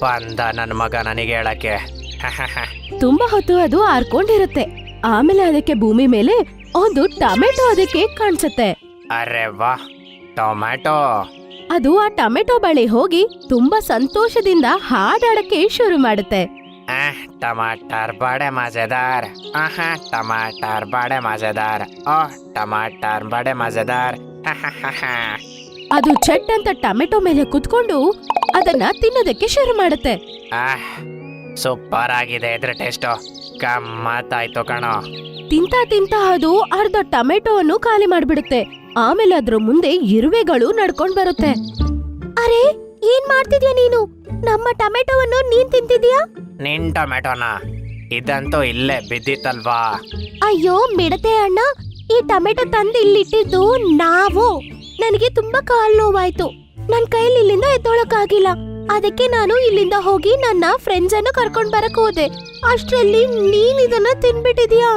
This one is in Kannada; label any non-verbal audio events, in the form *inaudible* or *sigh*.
ಬಂದ ನನ್ನ ಮಗ ನನಗೆ ಹೇಳಕ್ಕೆ. *laughs* ತುಂಬಾ ಹೊತ್ತು ಅದು ಆರ್ಕೊಂಡಿರುತ್ತೆ. ಆಮೇಲೆ ಅದಕ್ಕೆ ಭೂಮಿ ಮೇಲೆ ಒಂದು ಟೊಮೆಟೊ ಅದಕ್ಕೆ ಕಾಣಿಸುತ್ತೆ. ಅರೆ ವಾ ಟೊಮ್ಯಾಟೊ ಅದು ಆ ಟೊಮೆಟೊ ಬಳಿ ಹೋಗಿ ತುಂಬಾ ಸಂತೋಷದಿಂದ ಹಾಡಾಡಕ್ಕೆ ಶುರು ಮಾಡುತ್ತೆ. ಆಹ್ ಟಮಾಟರ್ ಬಾಡೆ ಮಜೆದಾರ್. ಆಹಾ ಟಮಾಟರ್ ಬಾಡೆ ಮಜೆದಾರ್. ಓ ಟಮಾಟರ್ ಬಾಡೆ ಮಜೆದಾರ್. *laughs* ಅದು ಚಟ್ ಅಂತ ಟೊಮೆಟೊ ಮೇಲೆ ಕುತ್ಕೊಂಡು ಅದನ್ನ ತಿನ್ನೋದಕ್ಕೆ ಶುರು ಮಾಡುತ್ತೆ. ಆಹ್ ಸೂಪರ್ ಆಗಿದೆ ಇದ್ರ ಟೇಸ್ಟ್ ಗಮ್ಮತ್ತಾಯ್ತು ಕಣೋ. ತಿಂತಾ ತಿಂತಾ ಅದು ಅರ್ಧ ಟೊಮೆಟೊವನ್ನು ಖಾಲಿ ಮಾಡ್ಬಿಡುತ್ತೆ. ಆಮೇಲೆ ಅದ್ರ ಮುಂದೆ ಇರುವೆಗಳು ನಡ್ಕೊಂಡ್ ಬರುತ್ತೆ. ಅರೆ ಏನ್ ಮಾಡ್ತಿದ್ಯಾ ನೀನು? ನಮ್ಮ ಟೊಮೆಟೊವನ್ನು ನೀನ್ ತಿಂತಿದ್ಯಾ? ನಿನ್ ಟೊಮೆಟೊನ? ಇದಂತೂ ಇಲ್ಲೇ ಬಿದ್ದಿತ್ತಲ್ವಾ? ಅಯ್ಯೋ ಮಿಡತೆ ಅಣ್ಣ. ಈ ಟೊಮೆಟೊ ತಂದು ಇಲ್ಲಿಟ್ಟಿದ್ದು ನಾವು. ನನಗೆ ತುಂಬಾ ಕಾಲ್ ನೋವಾಯ್ತು. ನನ್ ಕೈಲಿ ಇಲ್ಲಿಂದ ಎತ್ತೊಳಕ್ಕಾಗಿಲ್ಲ ಅದಕ್ಕೆ ನಾನು ಇಲ್ಲಿಂದ ಹೋಗಿ ನನ್ನ ಫ್ರೆಂಡ್ಸ್ ಅನ್ನು ಕರ್ಕೊಂಡ್ ಬರಕ್ ಹೋದೆ. ಅಷ್ಟ್ರಲ್ಲಿ ನೀನ್ ಇದನ್ನ ತಿನ್ಬಿಟ್ಟಿದ್ಯಾ?